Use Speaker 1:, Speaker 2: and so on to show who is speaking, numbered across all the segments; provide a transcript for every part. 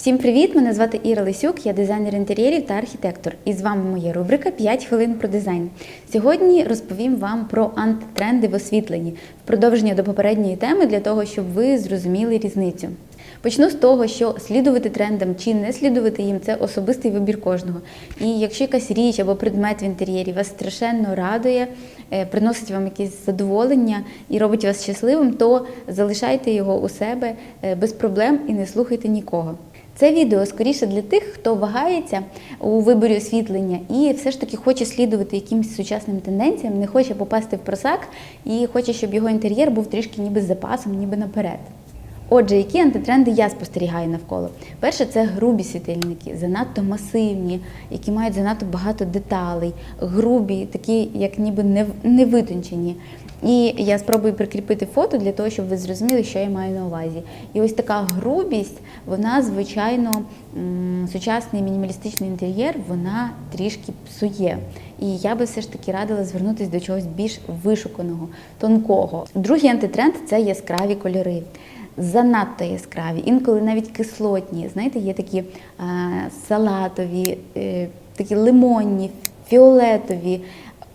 Speaker 1: Всім привіт! Мене звати Іра Лисюк, я дизайнер інтер'єрів та архітектор. І з вами моя рубрика «5 хвилин про дизайн. Сьогодні розповім вам про антитренди в освітленні в продовження до попередньої теми для того, щоб ви зрозуміли різницю. Почну з того, що слідувати трендам чи не слідувати їм це особистий вибір кожного. І якщо якась річ або предмет в інтер'єрі вас страшенно радує, е, приносить вам якесь задоволення і робить вас щасливим, то залишайте його у себе е, без проблем і не слухайте нікого. Це відео скоріше для тих, хто вагається у виборі освітлення і все ж таки хоче слідувати якимось сучасним тенденціям, не хоче попасти в просак і хоче, щоб його інтер'єр був трішки ніби з запасом, ніби наперед. Отже, які антитренди я спостерігаю навколо? Перше, це грубі світильники, занадто масивні, які мають занадто багато деталей, грубі, такі, як ніби не, витончені. І я спробую прикріпити фото для того, щоб ви зрозуміли, що я маю на увазі. І ось така грубість, вона, звичайно, сучасний мінімалістичний інтер'єр, вона трішки псує. І я би все ж таки радила звернутися до чогось більш вишуканого, тонкого. Другий антитренд це яскраві кольори. Занадто яскраві, інколи навіть кислотні. Знаєте, є такі е, салатові, е, такі лимонні, фіолетові,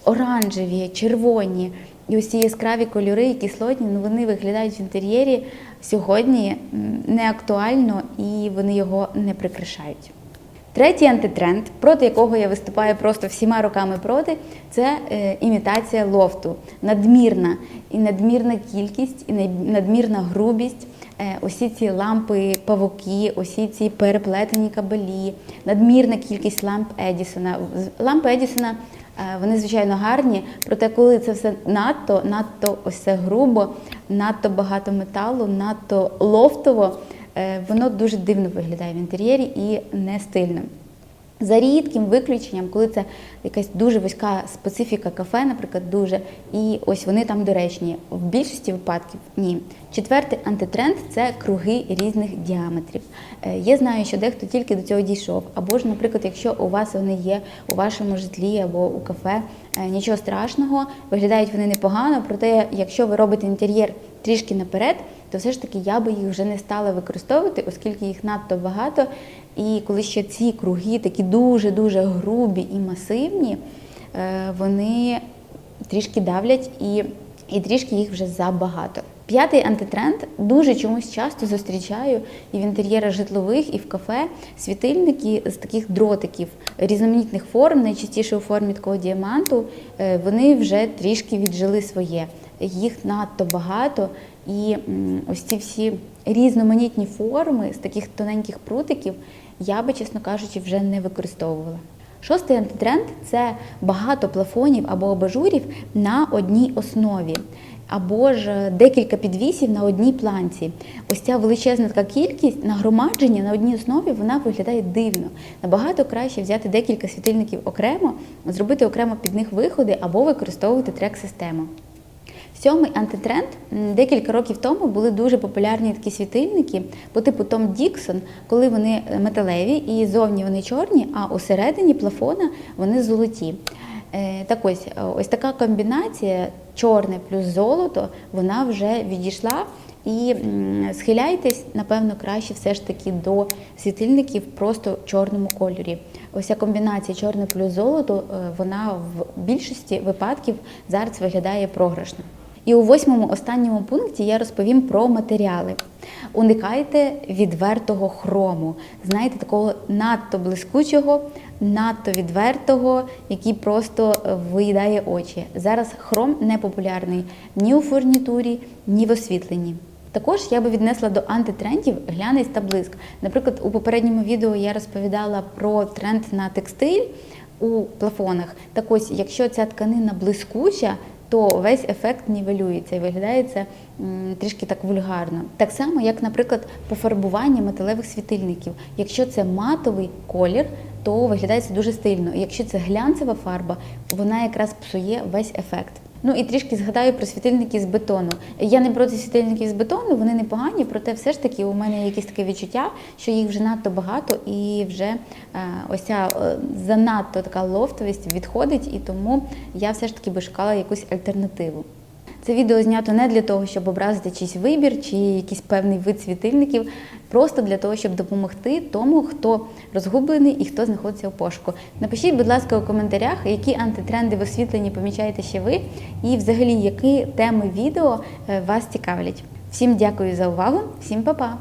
Speaker 1: оранжеві, червоні. І усі яскраві кольори і кислотні, ну вони виглядають в інтер'єрі сьогодні не актуально і вони його не прикрашають. Третій антитренд, проти якого я виступаю просто всіма руками проти, це е, імітація лофту. Надмірна і надмірна кількість, і надмірна грубість. Е, усі ці лампи, павуки, усі ці переплетені кабелі, надмірна кількість ламп Едісона. Лампи Едісона е, вони звичайно гарні, проте коли це все надто, надто ось грубо, надто багато металу, надто лофтово, воно дуже дивно виглядає в інтер'єрі і не стильно. За рідким виключенням, коли це якась дуже вузька специфіка кафе, наприклад, дуже, і ось вони там доречні. В більшості випадків ні. Четвертий антитренд це круги різних діаметрів. Е, Я знаю, що дехто тільки до цього дійшов. Або ж, наприклад, якщо у вас вони є у вашому житлі або у кафе, е, нічого страшного, виглядають вони непогано. Проте, якщо ви робите інтер'єр трішки наперед, то все ж таки я би їх вже не стала використовувати, оскільки їх надто багато. І коли ще ці круги такі дуже-дуже грубі і масивні, е, вони трішки давлять і, і трішки їх вже забагато. П'ятий антитренд дуже чомусь часто зустрічаю і в інтер'єрах житлових, і в кафе світильники з таких дротиків різноманітних форм, найчастіше у формі такого діаманту. Е, Вони вже трішки віджили своє. Їх надто багато, і ось ці всі різноманітні форми з таких тоненьких прутиків я би, чесно кажучи, вже не використовувала. Шостий антитренд це багато плафонів або абажурів на одній основі. Або ж декілька підвісів на одній планці. Ось ця величезна така кількість нагромадження на одній основі вона виглядає дивно. Набагато краще взяти декілька світильників окремо, зробити окремо під них виходи або використовувати трек-систему. Сьомий антитренд декілька років тому були дуже популярні такі світильники по типу Том Діксон, коли вони е, металеві і зовні вони чорні, а усередині плафона вони золоті. Е, Так ось, е, ось така комбінація чорне плюс золото, вона вже відійшла. І схиляйтесь, напевно, краще все ж таки до світильників просто в чорному кольорі. Ось ця комбінація чорне плюс золото, вона в більшості випадків зараз виглядає програшно. І у восьмому останньому пункті я розповім про матеріали. Уникайте відвертого хрому, знаєте, такого надто блискучого, надто відвертого, який просто е, виїдає очі. Зараз хром не популярний ні у фурнітурі, ні в освітленні. Також я би віднесла до антитрендів глянець та блиск. Наприклад, у попередньому відео я розповідала про тренд на текстиль у плафонах. Так ось, якщо ця тканина блискуча, то весь ефект нівелюється і виглядає це трішки так вульгарно. Так само, як, наприклад, пофарбування металевих світильників. Якщо це матовий колір, то виглядає це дуже стильно. Якщо це глянцева фарба, вона якраз псує весь ефект. Ну і трішки згадаю про світильники з бетону. Я не проти світильників з бетону, вони непогані, проте все ж таки у мене якесь таке відчуття, що їх вже надто багато, і вже е, ось ця е, занадто така лофтовість відходить, і тому я все ж таки би шукала якусь альтернативу. Це відео знято не для того, щоб образити чийсь вибір чи якийсь певний вид світильників, просто для того, щоб допомогти тому, хто розгублений і хто знаходиться у пошуку. Напишіть, будь ласка, у коментарях, які антитренди в освітленні помічаєте ще ви, і взагалі які теми відео е, вас цікавлять. Всім дякую за увагу, всім па-па!